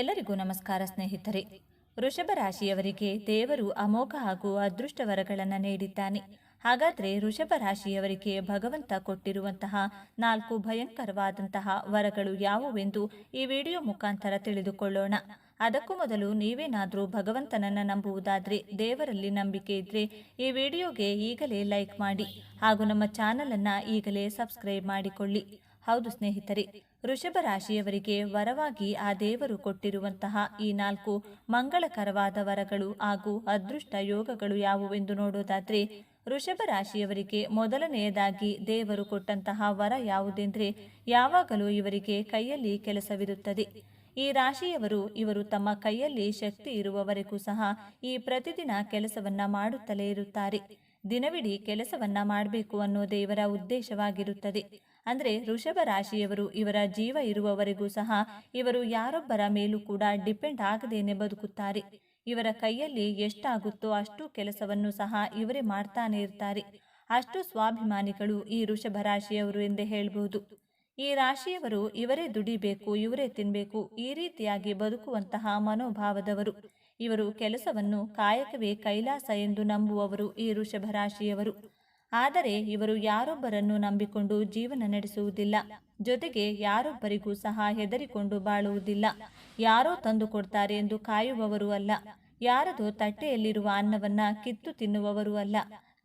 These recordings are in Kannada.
ಎಲ್ಲರಿಗೂ ನಮಸ್ಕಾರ ಸ್ನೇಹಿತರೆ. ವೃಷಭ ರಾಶಿಯವರಿಗೆ ದೇವರು ಅಮೋಘ ಹಾಗೂ ಅದೃಷ್ಟ ವರಗಳನ್ನು ನೀಡಿದ್ದಾನೆ. ಹಾಗಾದರೆ ವೃಷಭ ರಾಶಿಯವರಿಗೆ ಭಗವಂತ ಕೊಟ್ಟಿರುವಂತಹ ನಾಲ್ಕು ಭಯಂಕರವಾದಂತಹ ವರಗಳು ಯಾವುವೆಂದು ಈ ವಿಡಿಯೋ ಮುಖಾಂತರ ತಿಳಿದುಕೊಳ್ಳೋಣ. ಅದಕ್ಕೂ ಮೊದಲು ನೀವೇನಾದರೂ ಭಗವಂತನನ್ನು ನಂಬುವುದಾದರೆ, ದೇವರಲ್ಲಿ ನಂಬಿಕೆ ಇದ್ರೆ ಈ ವಿಡಿಯೋಗೆ ಈಗಲೇ ಲೈಕ್ ಮಾಡಿ ಹಾಗೂ ನಮ್ಮ ಚಾನಲನ್ನು ಈಗಲೇ ಸಬ್ಸ್ಕ್ರೈಬ್ ಮಾಡಿಕೊಳ್ಳಿ. ಹೌದು ಸ್ನೇಹಿತರೆ ವೃಷಭ ರಾಶಿಯವರಿಗೆ ವರವಾಗಿ ಆ ದೇವರು ಕೊಟ್ಟಿರುವಂತಹ ಈ ನಾಲ್ಕು ಮಂಗಳಕರವಾದ ವರಗಳು ಹಾಗೂ ಅದೃಷ್ಟ ಯೋಗಗಳು ಯಾವುವೆಂದು ನೋಡೋದಾದ್ರೆ, ವೃಷಭ ರಾಶಿಯವರಿಗೆ ಮೊದಲನೆಯದಾಗಿ ದೇವರು ಕೊಟ್ಟಂತಹ ವರ ಯಾವುದೆಂದ್ರೆ, ಯಾವಾಗಲೂ ಇವರಿಗೆ ಕೈಯಲ್ಲಿ ಕೆಲಸವಿರುತ್ತದೆ. ಈ ರಾಶಿಯವರು ಇವರು ತಮ್ಮ ಕೈಯಲ್ಲಿ ಶಕ್ತಿ ಇರುವವರೆಗೂ ಸಹ ಈ ಪ್ರತಿದಿನ ಕೆಲಸವನ್ನ ಮಾಡುತ್ತಲೇ ಇರುತ್ತಾರೆ. ದಿನವಿಡೀ ಕೆಲಸವನ್ನ ಮಾಡಬೇಕು ಅನ್ನೋದೇ ಇವರ ಉದ್ದೇಶವಾಗಿರುತ್ತದೆ. ಅಂದ್ರೆ ವೃಷಭ ರಾಶಿಯವರು ಇವರ ಜೀವ ಇರುವವರೆಗೂ ಸಹ ಇವರು ಯಾರೊಬ್ಬರ ಮೇಲೂ ಕೂಡ ಡಿಪೆಂಡ್ ಆಗದೇನೆ ಬದುಕುತ್ತಾರೆ. ಇವರ ಕೈಯಲ್ಲಿ ಎಷ್ಟಾಗುತ್ತೋ ಅಷ್ಟು ಕೆಲಸವನ್ನು ಸಹ ಇವರೇ ಮಾಡ್ತಾನೆ ಇರ್ತಾರೆ. ಅಷ್ಟು ಸ್ವಾಭಿಮಾನಿಗಳು ಈ ವೃಷಭ ರಾಶಿಯವರು ಎಂದೇ ಹೇಳಬಹುದು ಈ ರಾಶಿಯವರು ಇವರೇ ದುಡಿಬೇಕು, ಇವರೇ ತಿನ್ನಬೇಕು ಈ ರೀತಿಯಾಗಿ ಬದುಕುವಂತಹ ಮನೋಭಾವದವರು. ಇವರು ಕೆಲಸವನ್ನು ಕಾಯಕವೇ ಕೈಲಾಸ ಎಂದು ನಂಬುವವರು ಈ ವೃಷಭ ರಾಶಿಯವರು. ಆದರೆ ಇವರು ಯಾರೊಬ್ಬರನ್ನು ನಂಬಿಕೊಂಡು ಜೀವನ ನಡೆಸುವುದಿಲ್ಲ. ಜೊತೆಗೆ ಯಾರೊಬ್ಬರಿಗೂ ಸಹ ಹೆದರಿಕೊಂಡು ಬಾಳುವುದಿಲ್ಲ. ಯಾರೋ ತಂದು ಕೊಡ್ತಾರೆ ಎಂದು ಕಾಯುವವರು ಅಲ್ಲ. ಯಾರದೋ ತಟ್ಟೆಯಲ್ಲಿರುವ ಅನ್ನವನ್ನ ಕಿತ್ತು ತಿನ್ನುವವರು ಅಲ್ಲ.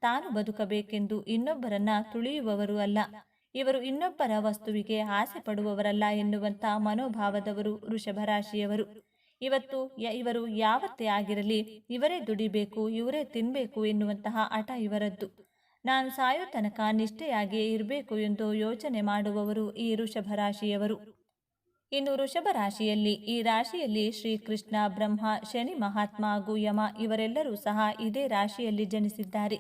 ತಾನು ಬದುಕಬೇಕೆಂದು ಇನ್ನೊಬ್ಬರನ್ನ ತುಳಿಯುವವರು ಅಲ್ಲ. ಇವರು ಇನ್ನೊಬ್ಬರ ವಸ್ತುವಿಗೆ ಆಸೆ ಪಡುವವರಲ್ಲ ಎನ್ನುವಂತ ಮನೋಭಾವದವರು ಋಷಭ ರಾಶಿಯವರು ಇವತ್ತು ಇವರು ಯಾವತ್ತೇ ಆಗಿರಲಿ ಇವರೇ ದುಡಿಬೇಕು, ಇವರೇ ತಿನ್ನಬೇಕು ಎನ್ನುವಂತಹ ಹಠ ಇವರದ್ದು. ನಾನು ಸಾಯೋ ತನಕ ನಿಷ್ಠೆಯಾಗಿಯೇ ಇರಬೇಕು ಎಂದು ಯೋಚನೆ ಮಾಡುವವರು ಈ ವೃಷಭ ರಾಶಿಯವರು ಇನ್ನು ವೃಷಭ ರಾಶಿಯಲ್ಲಿ ಈ ರಾಶಿಯಲ್ಲಿ ಶ್ರೀಕೃಷ್ಣ, ಬ್ರಹ್ಮ, ಶನಿ, ಮಹಾತ್ಮ ಹಾಗೂ ಯಮ ಇವರೆಲ್ಲರೂ ಸಹ ಇದೇ ರಾಶಿಯಲ್ಲಿ ಜನಿಸಿದ್ದಾರೆ.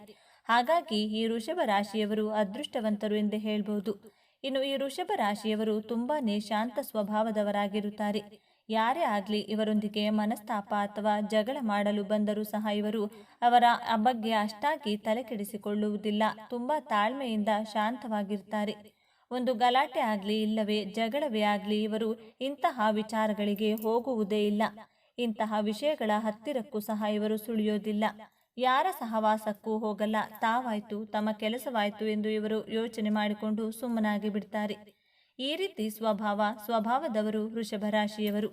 ಹಾಗಾಗಿ ಈ ವೃಷಭ ರಾಶಿಯವರು ಅದೃಷ್ಟವಂತರು ಎಂದು ಹೇಳ್ಬೋದು. ಇನ್ನು ಈ ವೃಷಭ ರಾಶಿಯವರು ತುಂಬಾನೇ ಶಾಂತ ಸ್ವಭಾವದವರಾಗಿರುತ್ತಾರೆ. ಯಾರೇ ಆಗಲಿ ಇವರೊಂದಿಗೆ ಮನಸ್ತಾಪ ಅಥವಾ ಜಗಳ ಮಾಡಲು ಬಂದರೂ ಸಹ ಇವರು ಅವರ ಬಗ್ಗೆ ಅಷ್ಟಾಗಿ ತಲೆಕೆಡಿಸಿಕೊಳ್ಳುವುದಿಲ್ಲ. ತುಂಬ ತಾಳ್ಮೆಯಿಂದ ಶಾಂತವಾಗಿರ್ತಾರೆ. ಒಂದು ಗಲಾಟೆ ಆಗಲಿ ಇಲ್ಲವೇ ಜಗಳವೇ ಆಗಲಿ ಇವರು ಇಂತಹ ವಿಚಾರಗಳಿಗೆ ಹೋಗುವುದೇ ಇಲ್ಲ. ಇಂತಹ ವಿಷಯಗಳ ಹತ್ತಿರಕ್ಕೂ ಸಹ ಇವರು ಸುಳಿಯೋದಿಲ್ಲ. ಯಾರ ಸಹವಾಸಕ್ಕೂ ಹೋಗಲ್ಲ. ತಾವಾಯ್ತು, ತಮ್ಮ ಕೆಲಸವಾಯ್ತು ಎಂದು ಇವರು ಯೋಚನೆ ಮಾಡಿಕೊಂಡು ಸುಮ್ಮನಾಗಿ ಬಿಡ್ತಾರೆ. ಈ ರೀತಿ ಸ್ವಭಾವ ಸ್ವಭಾವದವರು ವೃಷಭ ರಾಶಿಯವರು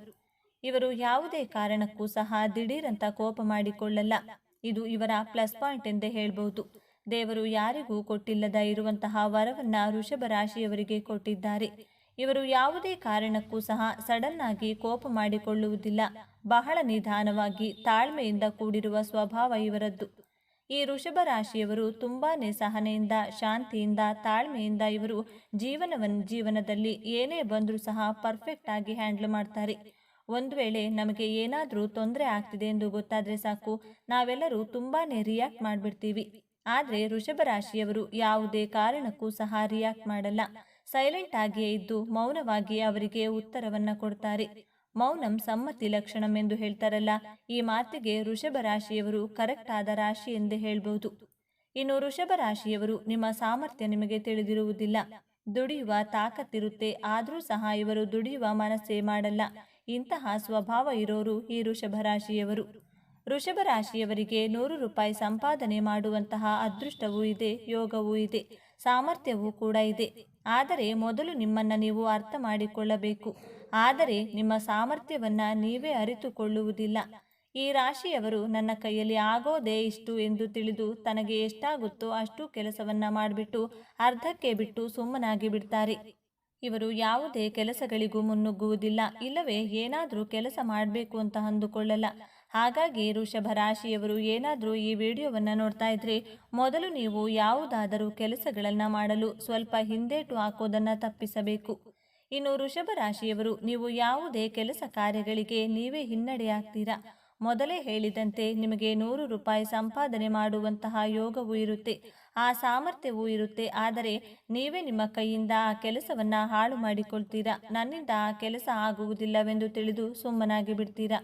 ಇವರು ಯಾವುದೇ ಕಾರಣಕ್ಕೂ ಸಹ ದಿಢೀರಂತ ಕೋಪ ಮಾಡಿಕೊಳ್ಳಲ್ಲ. ಇದು ಇವರ ಪ್ಲಸ್ ಪಾಯಿಂಟ್ ಎಂದೇ ಹೇಳಬಹುದು ದೇವರು ಯಾರಿಗೂ ಕೊಟ್ಟಿಲ್ಲದ ಇರುವಂತಹ ವರವನ್ನ ವೃಷಭ ರಾಶಿಯವರಿಗೆ ಕೊಟ್ಟಿದ್ದಾರೆ. ಇವರು ಯಾವುದೇ ಕಾರಣಕ್ಕೂ ಸಹ ಸಡನ್ ಆಗಿ ಕೋಪ ಮಾಡಿಕೊಳ್ಳುವುದಿಲ್ಲ. ಬಹಳ ನಿಧಾನವಾಗಿ ತಾಳ್ಮೆಯಿಂದ ಕೂಡಿರುವ ಸ್ವಭಾವ ಇವರದ್ದು. ಈ ವೃಷಭ ರಾಶಿಯವರು ತುಂಬಾ ಸಹನೆಯಿಂದ, ಶಾಂತಿಯಿಂದ, ತಾಳ್ಮೆಯಿಂದ ಇವರು ಜೀವನವನ್ನು ಜೀವನದಲ್ಲಿ ಏನೇ ಬಂದರೂ ಸಹ ಪರ್ಫೆಕ್ಟ್ ಆಗಿ ಹ್ಯಾಂಡಲ್ ಮಾಡ್ತಾರೆ. ಒಂದು ವೇಳೆ ನಮಗೆ ಏನಾದರೂ ತೊಂದರೆ ಆಗ್ತಿದೆ ಎಂದು ಗೊತ್ತಾದರೆ ಸಾಕು, ನಾವೆಲ್ಲರೂ ತುಂಬಾ ರಿಯಾಕ್ಟ್ ಮಾಡಿಬಿಡ್ತೀವಿ. ಆದರೆ ವೃಷಭ ರಾಶಿಯವರು ಯಾವುದೇ ಕಾರಣಕ್ಕೂ ಸಹ ರಿಯಾಕ್ಟ್ ಮಾಡಲ್ಲ. ಸೈಲೆಂಟ್ ಆಗಿಯೇ ಇದ್ದು ಮೌನವಾಗಿ ಅವರಿಗೆ ಉತ್ತರವನ್ನು ಕೊಡ್ತಾರೆ. ಮೌನಂ ಸಮ್ಮತಿ ಲಕ್ಷಣಂ ಎಂದು ಹೇಳ್ತಾರಲ್ಲ, ಈ ಮಾತಿಗೆ ಋಷಭ ರಾಶಿಯವರು ಕರೆಕ್ಟ್ ಆದ ರಾಶಿ ಎಂದು ಹೇಳಬಹುದು ಇನ್ನು ಋಷಭ ರಾಶಿಯವರು ನಿಮ್ಮ ಸಾಮರ್ಥ್ಯ ನಿಮಗೆ ತಿಳಿದಿರುವುದಿಲ್ಲ. ದುಡಿಯುವ ತಾಕತ್ತಿರುತ್ತೆ ಆದರೂ ಸಹ ಇವರು ದುಡಿಯುವ ಮನಸ್ಸೇ ಮಾಡಲ್ಲ. ಇಂತಹ ಸ್ವಭಾವ ಇರೋರು ಈ ಋಷಭ ರಾಶಿಯವರು. ಋಷಭ ರಾಶಿಯವರಿಗೆ ನೂರು ರೂಪಾಯಿ ಸಂಪಾದನೆ ಮಾಡುವಂತಹ ಅದೃಷ್ಟವೂ ಇದೆ, ಯೋಗವೂ ಇದೆ, ಸಾಮರ್ಥ್ಯವೂ ಕೂಡ ಇದೆ. ಆದರೆ ಮೊದಲು ನಿಮ್ಮನ್ನು ನೀವು ಅರ್ಥ ಮಾಡಿಕೊಳ್ಳಬೇಕು. ಆದರೆ ನಿಮ್ಮ ಸಾಮರ್ಥ್ಯವನ್ನ ನೀವೇ ಅರಿತುಕೊಳ್ಳುವುದಿಲ್ಲ. ಈ ರಾಶಿಯವರು ನನ್ನ ಕೈಯಲ್ಲಿ ಆಗೋದೇ ಇಷ್ಟು ಎಂದು ತಿಳಿದು ತನಗೆ ಎಷ್ಟಾಗುತ್ತೋ ಅಷ್ಟು ಕೆಲಸವನ್ನ ಮಾಡಿಬಿಟ್ಟು ಅರ್ಧಕ್ಕೆ ಬಿಟ್ಟು ಸುಮ್ಮನಾಗಿ ಬಿಡ್ತಾರೆ. ಇವರು ಯಾವುದೇ ಕೆಲಸಗಳಿಗೂ ಮುನ್ನುಗ್ಗುವುದಿಲ್ಲ. ಇಲ್ಲವೇ ಏನಾದರೂ ಕೆಲಸ ಮಾಡಬೇಕು ಅಂತ ಅಂದುಕೊಳ್ಳಲ್ಲ. ಹಾಗಾಗಿ ವೃಷಭ ರಾಶಿಯವರು ಏನಾದರೂ ಈ ವಿಡಿಯೋವನ್ನು ನೋಡ್ತಾ ಇದ್ರೆ ಮೊದಲು ನೀವು ಯಾವುದಾದರೂ ಕೆಲಸಗಳನ್ನು ಮಾಡಲು ಸ್ವಲ್ಪ ಹಿಂದೇಟು ಹಾಕೋದನ್ನು ತಪ್ಪಿಸಬೇಕು. ಇನ್ನು ವೃಷಭ ರಾಶಿಯವರು, ನೀವು ಯಾವುದೇ ಕೆಲಸ ಕಾರ್ಯಗಳಿಗೆ ನೀವೇ ಹಿನ್ನಡೆಯಾಗ್ತೀರಾ? ಮೊದಲೇ ಹೇಳಿದಂತೆ ನಿಮಗೆ ನೂರು ರೂಪಾಯಿ ಸಂಪಾದನೆ ಮಾಡುವಂತಹ ಯೋಗವೂ ಇರುತ್ತೆ. ಆ ಸಾಮರ್ಥ್ಯವೂ ಇರುತ್ತೆ. ಆದರೆ ನೀವೇ ನಿಮ್ಮ ಕೈಯಿಂದ ಆ ಕೆಲಸವನ್ನ ಹಾಳು ಮಾಡಿಕೊಳ್ತೀರಾ? ನನ್ನಿಂದ ಆ ಕೆಲಸ ಆಗುವುದಿಲ್ಲವೆಂದು ತಿಳಿದು ಸುಮ್ಮನಾಗಿ ಬಿಡ್ತೀರಾ?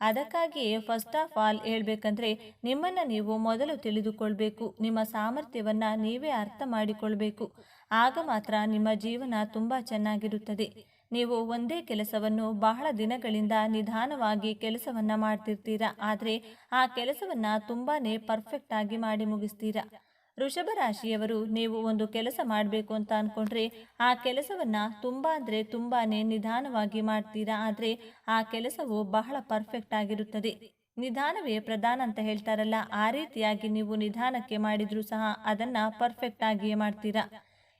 ಅದಕ್ಕಾಗಿಯೇ ಫಸ್ಟ್ ಆಫ್ ಆಲ್ ಹೇಳ್ಬೇಕಂದ್ರೆ ನಿಮ್ಮನ್ನ ನೀವು ಮೊದಲು ತಿಳಿದುಕೊಳ್ಬೇಕು. ನಿಮ್ಮ ಸಾಮರ್ಥ್ಯವನ್ನ ನೀವೇ ಅರ್ಥ ಮಾಡಿಕೊಳ್ಬೇಕು. ಆಗ ಮಾತ್ರ ನಿಮ್ಮ ಜೀವನ ತುಂಬ ಚೆನ್ನಾಗಿರುತ್ತದೆ. ನೀವು ಒಂದೇ ಕೆಲಸವನ್ನು ಬಹಳ ದಿನಗಳಿಂದ ನಿಧಾನವಾಗಿ ಕೆಲಸವನ್ನು ಮಾಡ್ತಿರ್ತೀರಾ? ಆದರೆ ಆ ಕೆಲಸವನ್ನು ತುಂಬಾ ಪರ್ಫೆಕ್ಟ್ ಆಗಿ ಮಾಡಿ ಮುಗಿಸ್ತೀರಾ? ವೃಷಭ ರಾಶಿಯವರು ನೀವು ಒಂದು ಕೆಲಸ ಮಾಡಬೇಕು ಅಂತ ಅಂದ್ಕೊಂಡ್ರೆ ಆ ಕೆಲಸವನ್ನು ತುಂಬ ಅಂದರೆ ತುಂಬಾ ನಿಧಾನವಾಗಿ ಮಾಡ್ತೀರಾ? ಆದರೆ ಆ ಕೆಲಸವು ಬಹಳ ಪರ್ಫೆಕ್ಟ್ ಆಗಿರುತ್ತದೆ. ನಿಧಾನವೇ ಪ್ರಧಾನ ಅಂತ ಹೇಳ್ತಾರಲ್ಲ, ಆ ರೀತಿಯಾಗಿ ನೀವು ನಿಧಾನಕ್ಕೆ ಮಾಡಿದರೂ ಸಹ ಅದನ್ನು ಪರ್ಫೆಕ್ಟ್ ಆಗಿಯೇ ಮಾಡ್ತೀರಾ?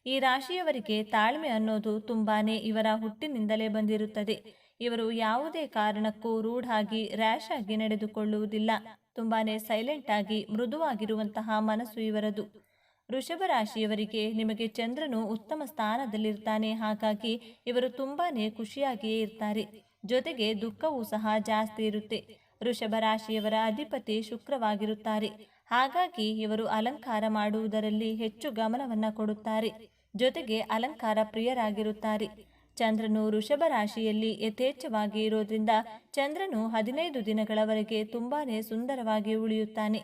ಈ ರಾಶಿಯವರಿಗೆ ತಾಳ್ಮೆ ಅನ್ನೋದು ತುಂಬಾನೇ ಇವರ ಹುಟ್ಟಿನಿಂದಲೇ ಬಂದಿರುತ್ತದೆ. ಇವರು ಯಾವುದೇ ಕಾರಣಕ್ಕೂ ರೂಢಾಗಿ ರ್ಯಾಶ್ ಆಗಿ ನಡೆದುಕೊಳ್ಳುವುದಿಲ್ಲ. ತುಂಬಾನೇ ಸೈಲೆಂಟ್ ಆಗಿ, ಮೃದುವಾಗಿರುವಂತಹ ಮನಸ್ಸು ಇವರದು. ವೃಷಭ ರಾಶಿಯವರಿಗೆ ನಿಮಗೆ ಚಂದ್ರನು ಉತ್ತಮ ಸ್ಥಾನದಲ್ಲಿರ್ತಾನೆ. ಹಾಗಾಗಿ ಇವರು ತುಂಬಾನೇ ಖುಷಿಯಾಗಿಯೇ ಇರ್ತಾರೆ. ಜೊತೆಗೆ ದುಃಖವೂ ಸಹ ಜಾಸ್ತಿ ಇರುತ್ತೆ. ವೃಷಭ ರಾಶಿಯವರ ಅಧಿಪತಿ ಶುಕ್ರವಾಗಿರುತ್ತಾರೆ. ಹಾಗಾಗಿ ಇವರು ಅಲಂಕಾರ ಮಾಡುವುದರಲ್ಲಿ ಹೆಚ್ಚು ಗಮನವನ್ನ ಕೊಡುತ್ತಾರೆ. ಜೊತೆಗೆ ಅಲಂಕಾರ ಪ್ರಿಯರಾಗಿರುತ್ತಾರೆ. ಚಂದ್ರನು ಋಷಭ ರಾಶಿಯಲ್ಲಿ ಯಥೇಚ್ಛವಾಗಿ ಇರೋದ್ರಿಂದ ಚಂದ್ರನು ಹದಿನೈದು ದಿನಗಳವರೆಗೆ ತುಂಬಾನೇ ಸುಂದರವಾಗಿ ಉಳಿಯುತ್ತಾನೆ.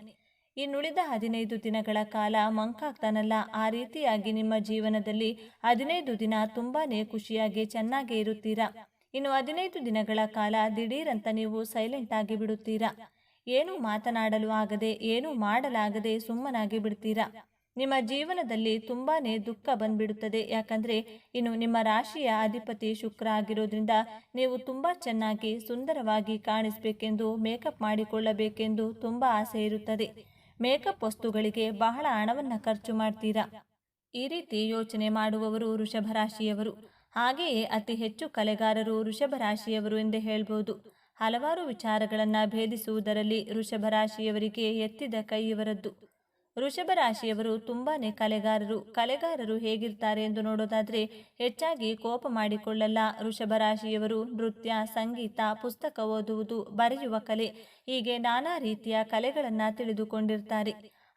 ಇನ್ನುಳಿದ ಹದಿನೈದು ದಿನಗಳ ಕಾಲ ಮಂಕಾಗ್ತಾನಲ್ಲ. ಆ ರೀತಿಯಾಗಿ ನಿಮ್ಮ ಜೀವನದಲ್ಲಿ ಹದಿನೈದು ದಿನ ತುಂಬಾನೇ ಖುಷಿಯಾಗಿ ಚೆನ್ನಾಗೇ ಇರುತ್ತೀರಾ? ಇನ್ನು ಹದಿನೈದು ದಿನಗಳ ಕಾಲ ದಿಢೀರಂತ ನೀವು ಸೈಲೆಂಟ್ ಆಗಿ ಬಿಡುತ್ತೀರಾ? ಏನು ಮಾತನಾಡಲು ಆಗದೆ, ಏನೂ ಮಾಡಲಾಗದೆ ಸುಮ್ಮನಾಗಿ ಬಿಡ್ತೀರಾ? ನಿಮ್ಮ ಜೀವನದಲ್ಲಿ ತುಂಬಾನೇ ದುಃಖ ಬಂದ್ಬಿಡುತ್ತದೆ. ಯಾಕಂದ್ರೆ ಇನ್ನು ನಿಮ್ಮ ರಾಶಿಯ ಅಧಿಪತಿ ಶುಕ್ರ ಆಗಿರೋದ್ರಿಂದ ನೀವು ತುಂಬಾ ಚೆನ್ನಾಗಿ, ಸುಂದರವಾಗಿ ಕಾಣಿಸ್ಬೇಕೆಂದು, ಮೇಕಪ್ ಮಾಡಿಕೊಳ್ಳಬೇಕೆಂದು ತುಂಬಾ ಆಸೆ ಇರುತ್ತದೆ. ಮೇಕಪ್ ವಸ್ತುಗಳಿಗೆ ಬಹಳ ಹಣವನ್ನ ಖರ್ಚು ಮಾಡ್ತೀರಾ? ಈ ರೀತಿ ಯೋಚನೆ ಮಾಡುವವರು ವೃಷಭ ರಾಶಿಯವರು ಹಾಗೆಯೇ ಅತಿ ಹೆಚ್ಚು ಕಲೆಗಾರರು ವೃಷಭ ರಾಶಿಯವರು ಎಂದೇ ಹೇಳ್ಬೋದು. ಹಲವಾರು ವಿಚಾರಗಳನ್ನು ಭೇದಿಸುವುದರಲ್ಲಿ ವೃಷಭರಾಶಿಯವರಿಗೆ ಎತ್ತಿದ ಕೈ ಇವರದ್ದು. ವೃಷಭರಾಶಿಯವರು ತುಂಬಾನೇ ಕಲೆಗಾರರು. ಕಲೆಗಾರರು ಹೇಗಿರ್ತಾರೆ ಎಂದು ನೋಡೋದಾದರೆ ಹೆಚ್ಚಾಗಿ ಕೋಪ ಮಾಡಿಕೊಳ್ಳಲ್ಲ. ವೃಷಭರಾಶಿಯವರು ನೃತ್ಯ, ಸಂಗೀತ, ಪುಸ್ತಕ ಓದುವುದು ಬರೆಯುವ ಕಲೆ, ಹೀಗೆ ನಾನಾ ರೀತಿಯ ಕಲೆಗಳನ್ನು ತಿಳಿದುಕೊಂಡಿರ್ತಾರೆ.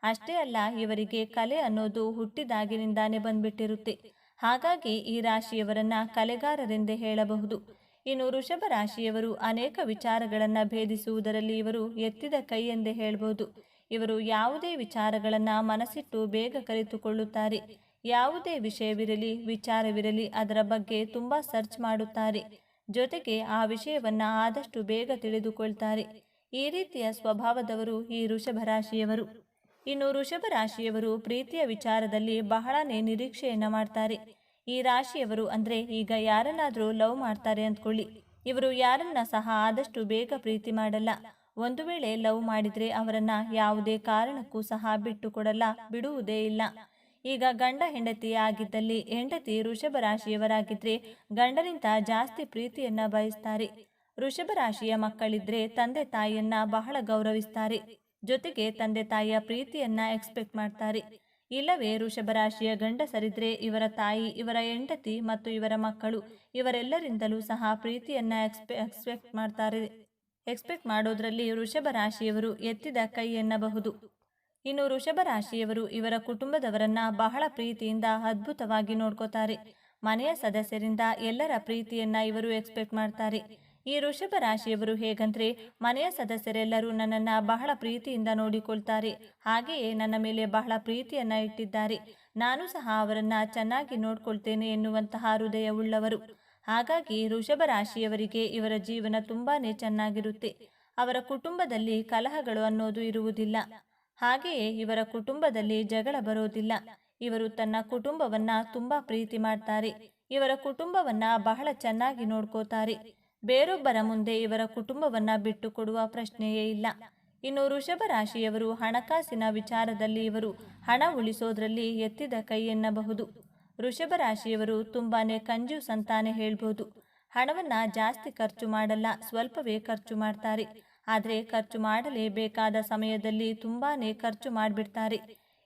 ಅಷ್ಟೇ ಅಲ್ಲ, ಇವರಿಗೆ ಕಲೆ ಅನ್ನೋದು ಹುಟ್ಟಿದಾಗಿನಿಂದಾನೇ ಬಂದ್ಬಿಟ್ಟಿರುತ್ತೆ. ಹಾಗಾಗಿ ಈ ರಾಶಿಯವರನ್ನ ಕಲೆಗಾರರೆಂದೇ ಹೇಳಬಹುದು. ಇನ್ನು ವೃಷಭ ರಾಶಿಯವರು ಅನೇಕ ವಿಚಾರಗಳನ್ನು ಭೇದಿಸುವುದರಲ್ಲಿ ಇವರು ಎತ್ತಿದ ಕೈ ಎಂದೇ ಹೇಳ್ಬೋದು. ಇವರು ಯಾವುದೇ ವಿಚಾರಗಳನ್ನು ಮನಸ್ಸಿಟ್ಟು ಬೇಗ ಕಲಿತುಕೊಳ್ಳುತ್ತಾರೆ. ಯಾವುದೇ ವಿಷಯವಿರಲಿ, ವಿಚಾರವಿರಲಿ ಅದರ ಬಗ್ಗೆ ತುಂಬ ಸರ್ಚ್ ಮಾಡುತ್ತಾರೆ. ಜೊತೆಗೆ ಆ ವಿಷಯವನ್ನು ಆದಷ್ಟು ಬೇಗ ತಿಳಿದುಕೊಳ್ತಾರೆ. ಈ ರೀತಿಯ ಸ್ವಭಾವದವರು ಈ ವೃಷಭ ರಾಶಿಯವರು. ಇನ್ನು ವೃಷಭ ರಾಶಿಯವರು ಪ್ರೀತಿಯ ವಿಚಾರದಲ್ಲಿ ಬಹಳನೇ ನಿರೀಕ್ಷೆಯನ್ನು ಮಾಡ್ತಾರೆ. ಈ ರಾಶಿಯವರು ಅಂದ್ರೆ ಈಗ ಯಾರನ್ನಾದರೂ ಲವ್ ಮಾಡ್ತಾರೆ ಅಂದ್ಕೊಳ್ಳಿ. ಇವರು ಯಾರನ್ನ ಸಹ ಆದಷ್ಟು ಬೇಗ ಪ್ರೀತಿ ಮಾಡಲ್ಲ. ಒಂದು ವೇಳೆ ಲವ್ ಮಾಡಿದ್ರೆ ಅವರನ್ನ ಯಾವುದೇ ಕಾರಣಕ್ಕೂ ಸಹ ಬಿಟ್ಟು ಕೊಡಲ್ಲ, ಬಿಡುವುದೇ ಇಲ್ಲ. ಈಗ ಗಂಡ ಹೆಂಡತಿ ಆಗಿದ್ದಲ್ಲಿ ಹೆಂಡತಿ ಋಷಭ ರಾಶಿಯವರಾಗಿದ್ರೆ ಗಂಡನಿಂದ ಜಾಸ್ತಿ ಪ್ರೀತಿಯನ್ನ ಬಯಸ್ತಾರೆ. ಋಷಭ ರಾಶಿಯ ಮಕ್ಕಳಿದ್ರೆ ತಂದೆ ತಾಯಿಯನ್ನ ಬಹಳ ಗೌರವಿಸ್ತಾರೆ. ಜೊತೆಗೆ ತಂದೆ ತಾಯಿಯ ಪ್ರೀತಿಯನ್ನ ಎಕ್ಸ್ಪೆಕ್ಟ್ ಮಾಡ್ತಾರೆ. ಇಲ್ಲವೇ ವೃಷಭರಾಶಿಯ ಗಂಡಸರಿದ್ರೆ ಇವರ ತಾಯಿ, ಇವರ ಹೆಂಡತಿ ಮತ್ತು ಇವರ ಮಕ್ಕಳು ಇವರೆಲ್ಲರಿಂದಲೂ ಸಹ ಪ್ರೀತಿಯನ್ನ ಎಕ್ಸ್ಪೆ, ಎಕ್ಸ್ಪೆಕ್ಟ್ ಮಾಡ್ತಾರೆ. ಎಕ್ಸ್ಪೆಕ್ಟ್ ಮಾಡೋದ್ರಲ್ಲಿ ವೃಷಭ ರಾಶಿಯವರು ಎತ್ತಿದ ಕೈ ಎನ್ನಬಹುದು. ಇನ್ನು ವೃಷಭ ರಾಶಿಯವರು ಇವರ ಕುಟುಂಬದವರನ್ನ ಬಹಳ ಪ್ರೀತಿಯಿಂದ ಅದ್ಭುತವಾಗಿ ನೋಡ್ಕೋತಾರೆ. ಮನೆಯ ಸದಸ್ಯರಿಂದ ಎಲ್ಲರ ಪ್ರೀತಿಯನ್ನ ಇವರು ಎಕ್ಸ್ಪೆಕ್ಟ್ ಮಾಡ್ತಾರೆ. ಈ ವೃಷಭ ರಾಶಿಯವರು ಹೇಗಂದ್ರೆ ಮನೆಯ ಸದಸ್ಯರೆಲ್ಲರೂ ನನ್ನನ್ನ ಬಹಳ ಪ್ರೀತಿಯಿಂದ ನೋಡಿಕೊಳ್ತಾರೆ. ಹಾಗೆಯೇ ನನ್ನ ಮೇಲೆ ಬಹಳ ಪ್ರೀತಿಯನ್ನ ಇಟ್ಟಿದ್ದಾರೆ. ನಾನು ಸಹ ಅವರನ್ನ ಚೆನ್ನಾಗಿ ನೋಡ್ಕೊಳ್ತೇನೆ ಎನ್ನುವಂತಹ ಹೃದಯವುಳ್ಳವರು. ಹಾಗಾಗಿ ವೃಷಭ ರಾಶಿಯವರಿಗೆ ಇವರ ಜೀವನ ತುಂಬಾನೇ ಚೆನ್ನಾಗಿರುತ್ತೆ. ಅವರ ಕುಟುಂಬದಲ್ಲಿ ಕಲಹಗಳು ಅನ್ನೋದು ಇರುವುದಿಲ್ಲ. ಹಾಗೆಯೇ ಇವರ ಕುಟುಂಬದಲ್ಲಿ ಜಗಳ ಬರೋದಿಲ್ಲ. ಇವರು ತನ್ನ ಕುಟುಂಬವನ್ನ ತುಂಬಾ ಪ್ರೀತಿ ಮಾಡ್ತಾರೆ. ಇವರ ಕುಟುಂಬವನ್ನ ಬಹಳ ಚೆನ್ನಾಗಿ ನೋಡ್ಕೋತಾರೆ. ಬೇರೊಬ್ಬರ ಮುಂದೆ ಇವರ ಕುಟುಂಬವನ್ನ ಬಿಟ್ಟುಕೊಡುವ ಪ್ರಶ್ನೆಯೇ ಇಲ್ಲ. ಇನ್ನು ವೃಷಭ ರಾಶಿಯವರು ಹಣಕಾಸಿನ ವಿಚಾರದಲ್ಲಿ ಇವರು ಹಣ ಉಳಿಸೋದ್ರಲ್ಲಿ ಎತ್ತಿದ ಕೈ ಎನ್ನಬಹುದು. ವೃಷಭ ರಾಶಿಯವರು ತುಂಬಾನೇ ಕಂಜೂಸ್ ಅಂತಾನೆ ಹೇಳ್ಬೋದು. ಹಣವನ್ನ ಜಾಸ್ತಿ ಖರ್ಚು ಮಾಡಲ್ಲ, ಸ್ವಲ್ಪವೇ ಖರ್ಚು ಮಾಡ್ತಾರೆ. ಆದರೆ ಖರ್ಚು ಮಾಡಲೇಬೇಕಾದ ಸಮಯದಲ್ಲಿ ತುಂಬಾನೇ ಖರ್ಚು ಮಾಡಿಬಿಡ್ತಾರೆ.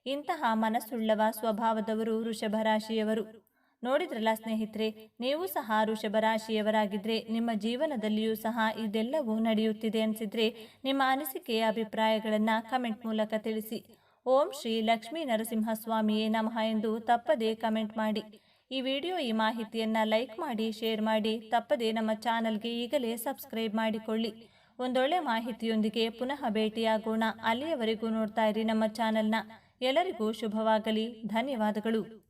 ಇಂತಹ ಮನಸ್ಸುಳ್ಳವ ಸ್ವಭಾವದವರು ವೃಷಭ ರಾಶಿಯವರು. ನೋಡಿದ್ರಲ್ಲ ಸ್ನೇಹಿತರೆ, ನೀವು ಸಹ ವೃಷಭರಾಶಿಯವರಾಗಿದ್ದರೆ ನಿಮ್ಮ ಜೀವನದಲ್ಲಿಯೂ ಸಹ ಇದೆಲ್ಲವೂ ನಡೆಯುತ್ತಿದೆ ಅನಿಸಿದ್ರೆ ನಿಮ್ಮ ಅನಿಸಿಕೆಯ ಅಭಿಪ್ರಾಯಗಳನ್ನು ಕಮೆಂಟ್ ಮೂಲಕ ತಿಳಿಸಿ. ಓಂ ಶ್ರೀ ಲಕ್ಷ್ಮೀ ನರಸಿಂಹಸ್ವಾಮಿಯೇ ನಮಃ ಎಂದು ತಪ್ಪದೇ ಕಮೆಂಟ್ ಮಾಡಿ. ಈ ವಿಡಿಯೋ ಈ ಮಾಹಿತಿಯನ್ನು ಲೈಕ್ ಮಾಡಿ, ಶೇರ್ ಮಾಡಿ, ತಪ್ಪದೇ ನಮ್ಮ ಚಾನಲ್ಗೆ ಈಗಲೇ ಸಬ್ಸ್ಕ್ರೈಬ್ ಮಾಡಿಕೊಳ್ಳಿ. ಒಂದೊಳ್ಳೆ ಮಾಹಿತಿಯೊಂದಿಗೆ ಪುನಃ ಭೇಟಿಯಾಗೋಣ. ಅಲ್ಲಿಯವರೆಗೂ ನೋಡ್ತಾ ಇರಿ ನಮ್ಮ ಚಾನಲ್ನ. ಎಲ್ಲರಿಗೂ ಶುಭವಾಗಲಿ. ಧನ್ಯವಾದಗಳು.